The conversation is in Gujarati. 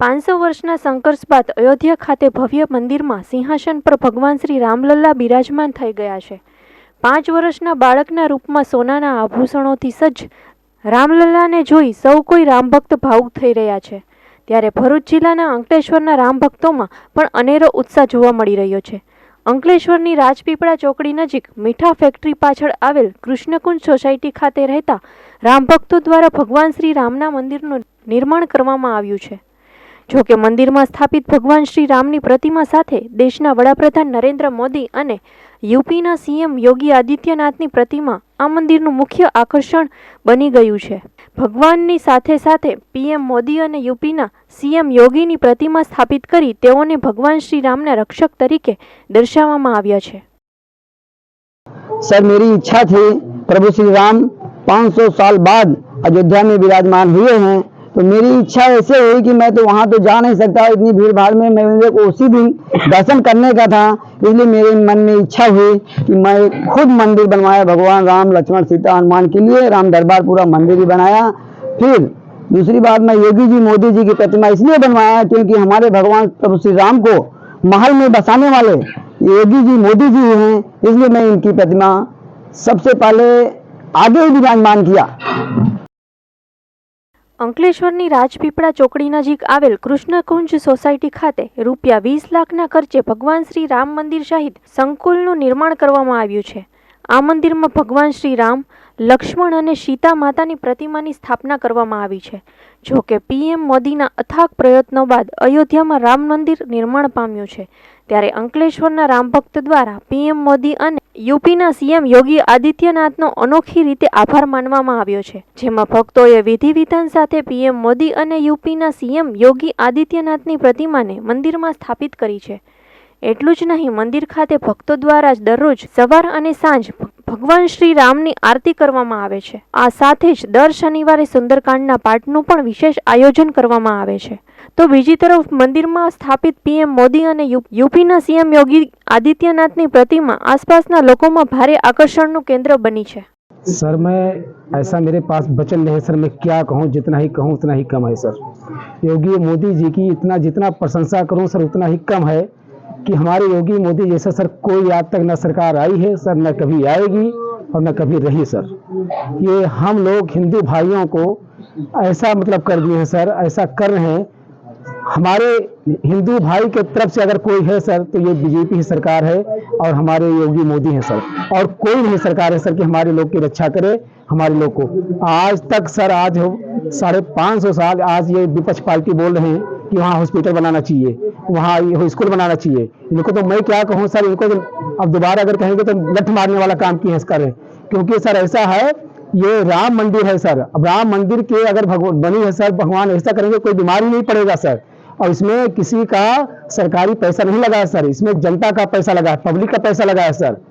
પાંચસો વર્ષના સંઘર્ષ બાદ અયોધ્યા ખાતે ભવ્ય મંદિરમાં સિંહાસન પર ભગવાન શ્રી રામલલ્લા બિરાજમાન થઈ ગયા છે. પાંચ વર્ષના બાળકના રૂપમાં સોનાના આભૂષણોથી સજ્જ રામલલ્લાને જોઈ સૌ કોઈ રામભક્ત ભાવુક થઈ રહ્યા છે. ત્યારે ભરૂચ જિલ્લાના અંકલેશ્વરના રામભક્તોમાં પણ અનેરો ઉત્સાહ જોવા મળી રહ્યો છે. અંકલેશ્વરની રાજપીપળા ચોકડી નજીક મીઠા ફેક્ટરી પાછળ આવેલ કૃષ્ણકુંજ સોસાયટી ખાતે રહેતા રામભક્તો દ્વારા ભગવાન શ્રી રામના મંદિરનું નિર્માણ કરવામાં આવ્યું છે. જો કે મંદિરમાં સ્થાપિત ભગવાન શ્રી રામની પ્રતિમા સાથે દેશના વડાપ્રધાન નરેન્દ્ર મોદી અને યુપીના સીએમ યોગી આદિત્યનાથની પ્રતિમા આ મંદિરનું મુખ્ય આકર્ષણ બની ગયું છે ભગવાનની સાથે સાથે પીએમ મોદી અને યુપીના સીએમ યોગીની પ્રતિમા સ્થાપિત કરી તેઓને ભગવાન શ્રી રામના રક્ષક તરીકે દર્શાવવામાં આવ્યા છે सर मेरी इच्छा थी प्रभु श्री राम 500 साल बाद अयोध्या में विराजमान हुए हैं तो मेरी इच्छा ऐसे हुई कि मैं तो वहाँ तो जा नहीं सकता, इतनी भीड़ भाड़ में मैं को उसी दिन दर्शन करने का था। इसलिए मेरे मन में इच्छा हुई कि मैं खुद मंदिर बनवाया, भगवान राम, लक्ष्मण, सीता, हनुमान के लिए, राम दरबार पूरा मंदिर ही बनाया। फिर दूसरी बात, मैं योगी जी, मोदी जी की प्रतिमा इसलिए बनवाया क्योंकि हमारे भगवान प्रभु श्री राम को महल में बसाने वाले योगी जी, मोदी जी हैं, इसलिए मैं इनकी प्रतिमा सबसे पहले आगे विराजमान किया। અંકલેશ્વરની રાજપીપળા ચોકડી નજીક આવેલ કૃષ્ણકુંજ સોસાયટી ખાતે રૂપિયા વીસ લાખના ખર્ચે ભગવાન શ્રી રામ મંદિર સહિત સંકુલનું નિર્માણ કરવામાં આવ્યું છે. આ મંદિરમાં ભગવાન શ્રી રામ, લક્ષ્મણ અને સીતા માતાની પ્રતિમાની સ્થાપના કરવામાં આવી છે. જો કે પીએમ મોદીના અથાગ પ્રયત્નો બાદ અયોધ્યામાં રામ મંદિર નિર્માણ પામ્યું છે. ત્યારે અંકલેશ્વરના રામભક્ત દ્વારા પીએમ મોદી અને યુપીના સીએમ યોગી આદિત્યનાથનો અનોખી રીતે આભાર માનવામાં આવ્યો છે, જેમાં ભક્તોએ વિધિ વિધાન સાથે પીએમ મોદી અને યુપીના સીએમ યોગી આદિત્યનાથની પ્રતિમાને મંદિરમાં સ્થાપિત કરી છે. એટલું જ નહીં, મંદિર ખાતે ભક્તો દ્વારા જ દરરોજ સવાર અને સાંજ ભગવાન શ્રી રામની આરતી કરવામાં આવે છે આ સાથે જ દર શનિવારે સુંદરકાંડના પાઠનું પણ વિશેષ આયોજન કરવામાં આવે છે તો બીજી તરફ મંદિરમાં સ્થાપિત પીએમ મોદી અને યુ- યુપીના સીએમ યોગી આદિત્યનાથની પ્રતિમા આસપાસના લોકોમાં ભારે આકર્ષણનું કેન્દ્ર બની છે सर मैं ऐसा मेरे पास वचन नहीं है सर मैं क्या कहूँ जितना ही कहूँ उतना ही कम है सर योगी मोदी जी की इतना जितना प्रशंसा करूँ सर उतना ही कम है कि हमारे योगी मोदी जैसा सर कोई आज तक न सरकार आई है, सर न कभी आएगी और न कभी रही, सर। ये हम लोग हिंदू भाइयों को ऐसा मतलब कर दिए हैं, सर, ऐसा कर रहे हैं हमारे हिंदू भाई के तरफ़ से अगर कोई है सर तो ये बीजेपी की सरकार है और हमारे योगी मोदी हैं सर। और कोई नहीं सरकार है सर कि हमारे लोग की रक्षा करे, हमारे लोग को। आज तक सर, आज हो, साढ़े पाँच सौ साल आज ये विपक्ष पार्टी बोल रहे हैं कि वहाँ हॉस्पिटल बनाना चाहिए, वहाँ स्कूल बनाना चाहिए। इनको तो मैं क्या कहूँ सर, इनको तो अब दोबारा अगर कहेंगे तो लठ मारने वाला काम किए कर क्योंकि सर, ऐसा है, ये राम मंदिर है सर। अब राम मंदिर के अगर भगवान बनी है सर, भगवान ऐसा करेंगे, कोई बीमारी नहीं पड़ेगा सर। और इसमें किसी का सरकारी पैसा नहीं लगा है सर इसमें जनता का पैसा लगा है पब्लिक का पैसा लगा है सर